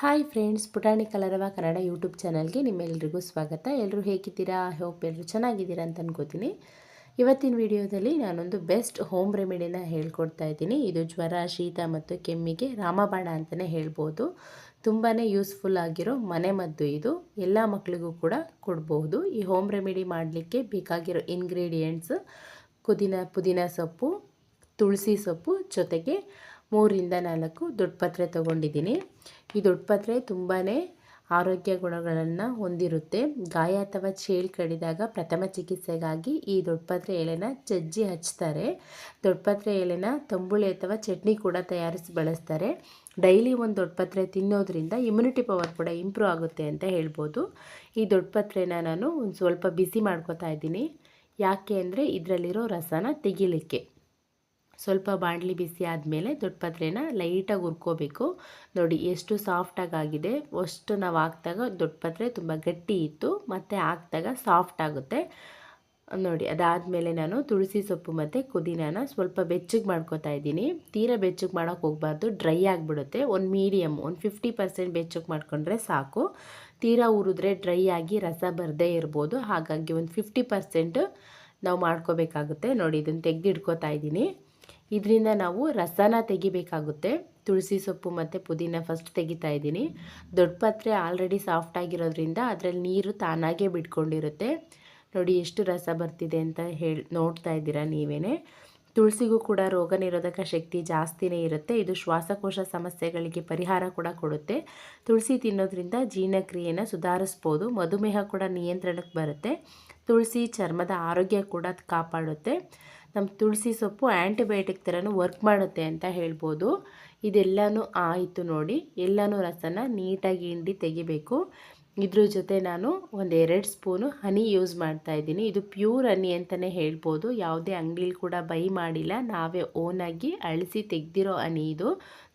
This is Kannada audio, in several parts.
ಹಾಯ್ ಫ್ರೆಂಡ್ಸ್ ಪುಟಾಣಿ ಕಲರವ ಕನ್ನಡ ಯೂಟ್ಯೂಬ್ ಚಾನಲ್ಗೆ ನಿಮ್ಮೆಲ್ಲರಿಗೂ ಸ್ವಾಗತ. ಎಲ್ಲರೂ ಹೇಗಿದ್ದೀರಾ? ಹೋಪ್ ಎಲ್ಲರೂ ಚೆನ್ನಾಗಿದ್ದೀರಾ ಅಂತ ಅನ್ಕೋತೀನಿ. ಇವತ್ತಿನ ವಿಡಿಯೋದಲ್ಲಿ ನಾನೊಂದು ಬೆಸ್ಟ್ ಹೋಮ್ ರೆಮಿಡಿನ ಹೇಳ್ಕೊಡ್ತಾ ಇದ್ದೀನಿ. ಇದು ಜ್ವರ, ಶೀತ ಮತ್ತು ಕೆಮ್ಮಿಗೆ ರಾಮಬಾಣ ಅಂತಲೇ ಹೇಳ್ಬೋದು. ತುಂಬಾ ಯೂಸ್ಫುಲ್ ಆಗಿರೋ ಮನೆ ಮದ್ದು ಇದು. ಎಲ್ಲ ಮಕ್ಕಳಿಗೂ ಕೂಡ ಕೊಡ್ಬೋದು. ಈ ಹೋಮ್ ರೆಮಿಡಿ ಮಾಡಲಿಕ್ಕೆ ಬೇಕಾಗಿರೋ ಇಂಗ್ರೀಡಿಯೆಂಟ್ಸ್ ಪುದೀನ ಪುದೀನ ಸೊಪ್ಪು, ತುಳಸಿ ಸೊಪ್ಪು ಜೊತೆಗೆ ಮೂರಿಂದ ನಾಲ್ಕು ದೊಡ್ಡಪತ್ರೆ ತೊಗೊಂಡಿದ್ದೀನಿ. ಈ ದೊಡ್ಡಪತ್ರೆ ತುಂಬಾ ಆರೋಗ್ಯ ಗುಣಗಳನ್ನು ಹೊಂದಿರುತ್ತೆ. ಗಾಯ ಅಥವಾ ಚೇಳು ಕಡಿದಾಗ ಪ್ರಥಮ ಚಿಕಿತ್ಸೆಗಾಗಿ ಈ ದೊಡ್ಡಪತ್ರೆ ಎಲೆನ ಜಜ್ಜಿ ಹಚ್ತಾರೆ. ದೊಡ್ಡಪತ್ರೆ ಎಲೆನ ತಂಬುಳಿ ಅಥವಾ ಚಟ್ನಿ ಕೂಡ ತಯಾರಿಸಿ ಬಳಸ್ತಾರೆ. ಡೈಲಿ ಒಂದು ದೊಡ್ಡಪತ್ರೆ ತಿನ್ನೋದ್ರಿಂದ ಇಮ್ಯುನಿಟಿ ಪವರ್ ಕೂಡ ಇಂಪ್ರೂವ್ ಆಗುತ್ತೆ ಅಂತ ಹೇಳ್ಬೋದು. ಈ ದೊಡ್ಡಪತ್ರೆನ ನಾನು ಒಂದು ಸ್ವಲ್ಪ ಬಿಸಿ ಮಾಡ್ಕೋತಾ ಇದ್ದೀನಿ. ಯಾಕೆ ಅಂದರೆ ಇದರಲ್ಲಿರೋ ರಸನ ತೆಗಿಲಿಕ್ಕೆ. ಸ್ವಲ್ಪ ಬಾಣಲಿ ಬಿಸಿ ಆದಮೇಲೆ ದೊಡ್ಡ ಪತ್ರೆನ ಲೈಟಾಗಿ ಹುರ್ಕೋಬೇಕು. ನೋಡಿ ಎಷ್ಟು ಸಾಫ್ಟಾಗಿ ಆಗಿದೆ ಅಷ್ಟು ನಾವು ಹಾಕಿದಾಗ ದೊಡ್ಡ ಪತ್ರೆ ತುಂಬ ಗಟ್ಟಿ ಇತ್ತು. ಮತ್ತು ಹಾಕ್ದಾಗ ಸಾಫ್ಟ್ ಆಗುತ್ತೆ. ನೋಡಿ ಅದಾದಮೇಲೆ ನಾನು ತುಳಸಿ ಸೊಪ್ಪು ಮತ್ತು ಪುದೀನಾನ ಸ್ವಲ್ಪ ಬೆಚ್ಚಗೆ ಮಾಡ್ಕೋತಾ ಇದ್ದೀನಿ. ತೀರಾ ಬೆಚ್ಚಗೆ ಮಾಡೋಕ್ಕೆ ಹೋಗ್ಬಾರ್ದು. ಡ್ರೈ ಆಗಿಬಿಡುತ್ತೆ. ಒಂದು ಮೀಡಿಯಮ್ ಒಂದು ಫಿಫ್ಟಿ ಪರ್ಸೆಂಟ್ ಬೆಚ್ಚಗೆ ಮಾಡ್ಕೊಂಡ್ರೆ ಸಾಕು. ತೀರಾ ಉರಿದ್ರೆ ಡ್ರೈ ಆಗಿ ರಸ ಬರದೇ ಇರ್ಬೋದು. ಹಾಗಾಗಿ ಒಂದು ಫಿಫ್ಟಿ ಪರ್ಸೆಂಟ್ ನಾವು ಮಾಡ್ಕೋಬೇಕಾಗುತ್ತೆ. ನೋಡಿ ಇದನ್ನು ತೆಗೆದಿಡ್ಕೋತಾ ಇದ್ದೀನಿ. ಇದರಿಂದ ನಾವು ರಸನ ತೆಗಿಬೇಕಾಗುತ್ತೆ. ತುಳಸಿ ಸೊಪ್ಪು ಮತ್ತು ಪುದೀನ ಫಸ್ಟ್ ತೆಗಿತಾ ಇದ್ದೀನಿ. ದೊಡ್ಡ ಪಾತ್ರೆ ಆಲ್ರೆಡಿ ಸಾಫ್ಟ್ ಆಗಿರೋದ್ರಿಂದ ಅದರಲ್ಲಿ ನೀರು ತಾನಾಗೇ ಬಿಟ್ಕೊಂಡಿರುತ್ತೆ. ನೋಡಿ ಎಷ್ಟು ರಸ ಬರ್ತಿದೆ ಅಂತ ಹೇಳಿ, ನೋಡ್ತಾ ಇದ್ದೀರಾ ನೀವೇ ತುಳಸಿಗೂ ಕೂಡ ರೋಗ ನಿರೋಧಕ ಶಕ್ತಿ ಜಾಸ್ತಿನೇ ಇರುತ್ತೆ. ಇದು ಶ್ವಾಸಕೋಶ ಸಮಸ್ಯೆಗಳಿಗೆ ಪರಿಹಾರ ಕೂಡ ಕೊಡುತ್ತೆ. ತುಳಸಿ ತಿನ್ನೋದ್ರಿಂದ ಜೀರ್ಣಕ್ರಿಯೆನ ಸುಧಾರಿಸ್ಬೋದು. ಮಧುಮೇಹ ಕೂಡ ನಿಯಂತ್ರಣಕ್ಕೆ ಬರುತ್ತೆ. ತುಳಸಿ ಚರ್ಮದ ಆರೋಗ್ಯ ಕೂಡ ಕಾಪಾಡುತ್ತೆ. ನಮ್ಮ ತುಳಸಿ ಸೊಪ್ಪು ಆ್ಯಂಟಿಬಯೋಟಿಕ್ ಥರನೂ ವರ್ಕ್ ಮಾಡುತ್ತೆ ಅಂತ ಹೇಳ್ಬೋದು. ಇದೆಲ್ಲನೂ ಆಯಿತು ನೋಡಿ, ಎಲ್ಲನೂ ರಸನ ನೀಟಾಗಿ ಹಿಂಡಿ ತೆಗಿಬೇಕು. ಇದ್ರ ಜೊತೆ ನಾನು ಒಂದು ಎರಡು ಸ್ಪೂನು ಹನಿ ಯೂಸ್ ಮಾಡ್ತಾ ಇದ್ದೀನಿ. ಇದು ಪ್ಯೂರ್ ಹನಿ ಅಂತಲೇ ಹೇಳ್ಬೋದು. ಯಾವುದೇ ಅಂಗಡಿಲಿ ಕೂಡ ಬೈ ಮಾಡಿಲ್ಲ, ನಾವೇ ಓನಾಗಿ ಅಳಿಸಿ ತೆಗೆದಿರೋ ಹನಿ ಇದು.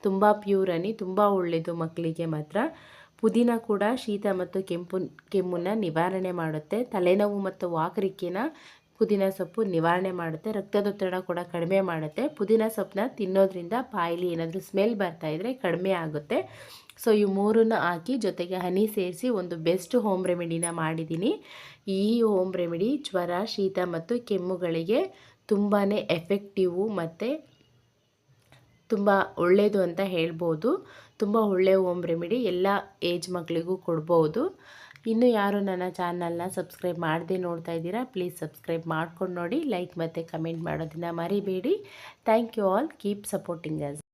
ತುಂಬ ಪ್ಯೂರ್ ಹನಿ, ತುಂಬ ಒಳ್ಳೆಯದು ಮಕ್ಕಳಿಗೆ ಮಾತ್ರ. ಪುದೀನ ಕೂಡ ಶೀತ ಮತ್ತು ಕೆಂಪು ಕೆಮ್ಮನ್ನು ನಿವಾರಣೆ ಮಾಡುತ್ತೆ. ತಲೆನೋವು ಮತ್ತು ವಾಕರಿಕೆನ ಪುದೀನ ಸೊಪ್ಪು ನಿವಾರಣೆ ಮಾಡುತ್ತೆ ರಕ್ತದೊತ್ತಡ ಕೂಡ ಕಡಿಮೆ ಮಾಡುತ್ತೆ. ಪುದೀನ ಸೊಪ್ಪನ್ನ ತಿನ್ನೋದ್ರಿಂದ ಬಾಯಿಲಿ ಏನಾದರೂ ಸ್ಮೆಲ್ ಬರ್ತಾ ಇದ್ದರೆ ಕಡಿಮೆ ಆಗುತ್ತೆ. ಸೊ ಈ ಮೂರನ್ನು ಹಾಕಿ ಜೊತೆಗೆ ಹನಿ ಸೇರಿಸಿ ಒಂದು ಬೆಸ್ಟ್ ಹೋಮ್ ರೆಮಿಡಿನ ಮಾಡಿದ್ದೀನಿ. ಈ ಹೋಮ್ ರೆಮಿಡಿ ಜ್ವರ, ಶೀತ ಮತ್ತು ಕೆಮ್ಮುಗಳಿಗೆ ತುಂಬಾ ಎಫೆಕ್ಟಿವು ಮತ್ತು ತುಂಬ ಒಳ್ಳೆಯದು ಅಂತ ಹೇಳ್ಬೋದು. ತುಂಬ ಒಳ್ಳೆಯ ಹೋಮ್ ರೆಮಿಡಿ ಎಲ್ಲ ಏಜ್ ಮಕ್ಕಳಿಗೂ ಕೊಡ್ಬೋದು. ಇನ್ನೂ ಯಾರು ನನ್ನ ಚಾನಲ್ನ ಸಬ್ಸ್ಕ್ರೈಬ್ ಮಾಡದೆ ನೋಡ್ತಾ ಇದ್ದೀರಾ, ಪ್ಲೀಸ್ ಸಬ್ಸ್ಕ್ರೈಬ್ ಮಾಡ್ಕೊಂಡು ನೋಡಿ, ಲೈಕ್ ಮತ್ತು ಕಮೆಂಟ್ ಮಾಡೋದನ್ನು ಮರಿಬೇಡಿ. Thank you all, keep supporting us.